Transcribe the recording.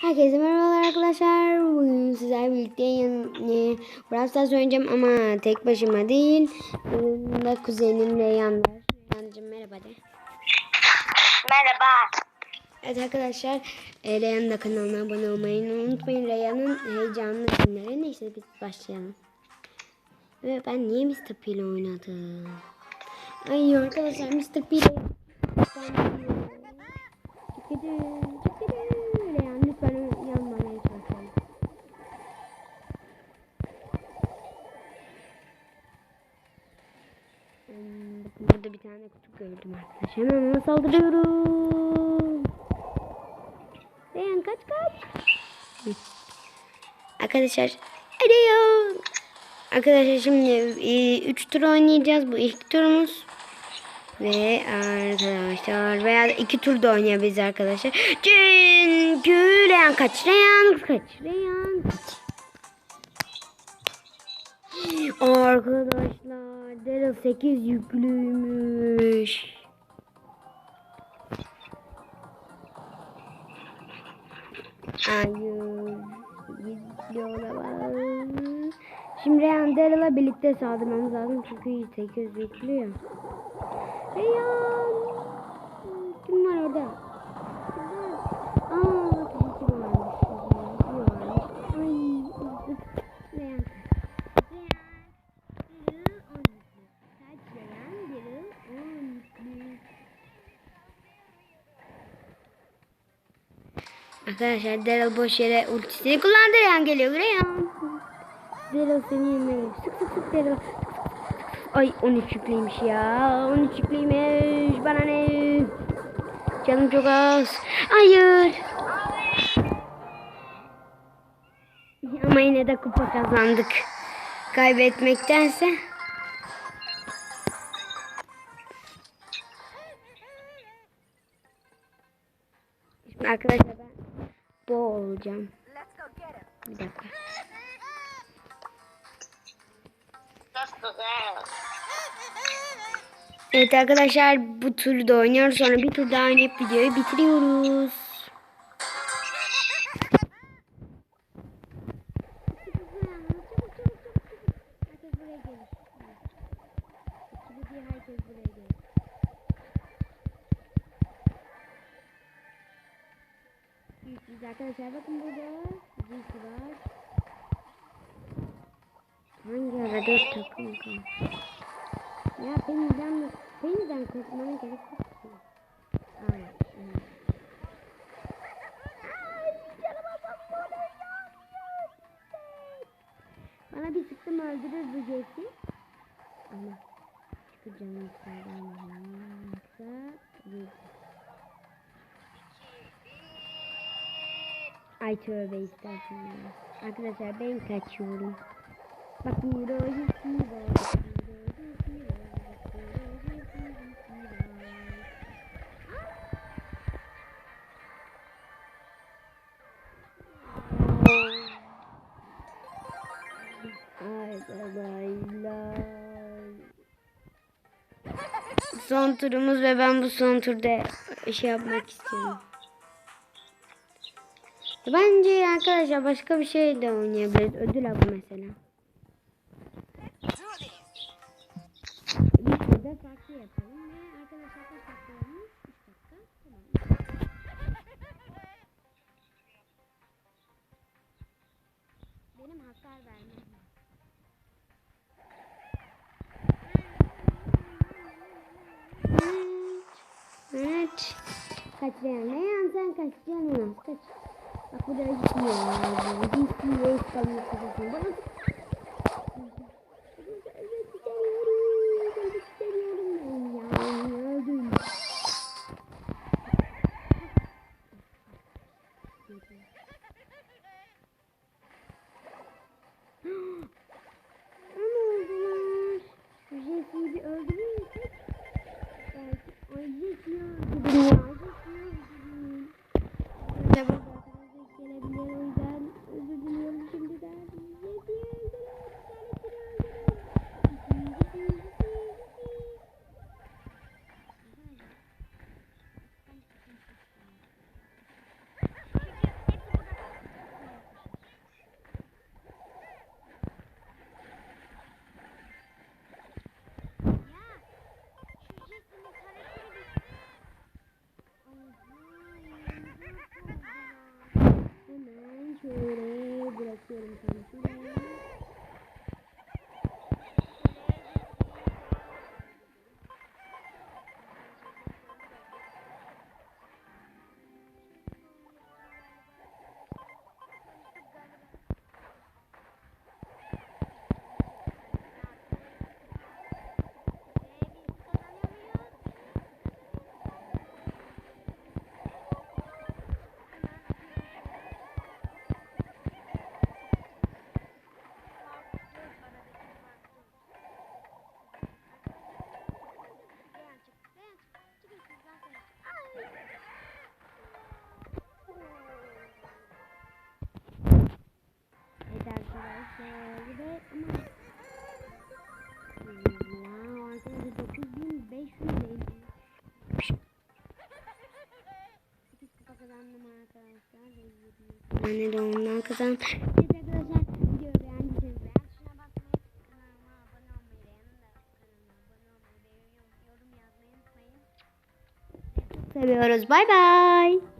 Herkese merhabalar arkadaşlar. Bugün sizlerle birlikte yan, e, Brawl Stars oynayacağım ama tek başıma değil. Yanımda kuzenim Reyhan var. Reyhancığım merhaba de. Merhaba. Evet arkadaşlar e, Reyhan'ın da kanalına abone olmayı unutmayın. Reyhan'ın heyecanlı günleri. Neyse biz başlayalım. Ve ben niye Mr. P ile oynadım? Ay arkadaşlar Mr. P ile ben bakın burada bir tane kutu gördüm arkadaşlar. Hemen ona saldırıyorum. Reyhan kaç kaç. Arkadaşlar. Reyhan. Arkadaşlar şimdi 3 tur oynayacağız. Bu ilk turumuz. Ve arkadaşlar veya iki tur da oynayabiliriz arkadaşlar. Çünkü Reyhan kaç, Reyhan kaç, Reyhan kaç. Arkadaşlar Daryl 8 yüklüymüş. Hayır. Yüklü olamaz. Şimdi Reyhan birlikte saldırmamız lazım çünkü 8 yüklü ya. Reyhan. Kim var orada? Aa, tilki varmış. Tilki varmış. Ay, üzüldüm. Reyhan. Reyhan. Daryl 10 yüklü. Kaç Reyhan? Daryl 10 yüklü. Arkadaşlar Daryl boş yere ultisini kullandı. Reyhan geliyor. Reyhan. Daryl yerine geliyor. Sık sık sık Daryl. Ay 13 yüklüymüş ya. 13 yüklüymüş. Bana ne? Canım çok az. Hayır. Ama yine de kupa kazandık. Kaybetmektense. Arkadaşlar ben olacağım. Bir dakika. Evet arkadaşlar bu turu oynuyoruz. Sonra bir tur daha oynayıp videoyu bitiriyoruz. Arkadaşlar bakın burada Zilki var. Hangi ara dört takım kaldı? Ya peniden, peniden korkmana gerek yok bana bir sıktım öldürür bu Jesse. Ama çıkacağım yukarıdan yoksa Jesse. Ay tövbe istersen ya. Arkadaşlar ben kaçıyorum. Bak Jesse var. Son turumuz ve ben bu son turda şey yapmak istiyorum. Bence arkadaşlar başka bir şey de oynayabiliriz. Ödül avı mesela. Bir turda farklı yapalım ve arkadaşlar kaç dakika olmuş? 3 dakika. Tamam. Benim hasar vermem. Evet. Kaç Reyhan? Reyhan sen kaç? Canım az kaç. Bak bu da gitmiyor. Gitmiyor. Hiç kalmıyor kafasında. Bana Evet istemiyorum. Ben istemiyorum ben ya. Öldüm. Ama oldular. Şu Jesse'yi bir öldürürsek. Belki. Ay Jesse'yi öldürdüm ya. ஒரு நிமிஷம் de ondan kazan. Evet arkadaşlar videoyu beğendiyseniz beğen tuşuna basmayı, kanalıma abone olmayı ve yanında kanalıma abone olmayı ve yorum, yorum yazmayı unutmayın. Sizi çok seviyoruz. Bay bay.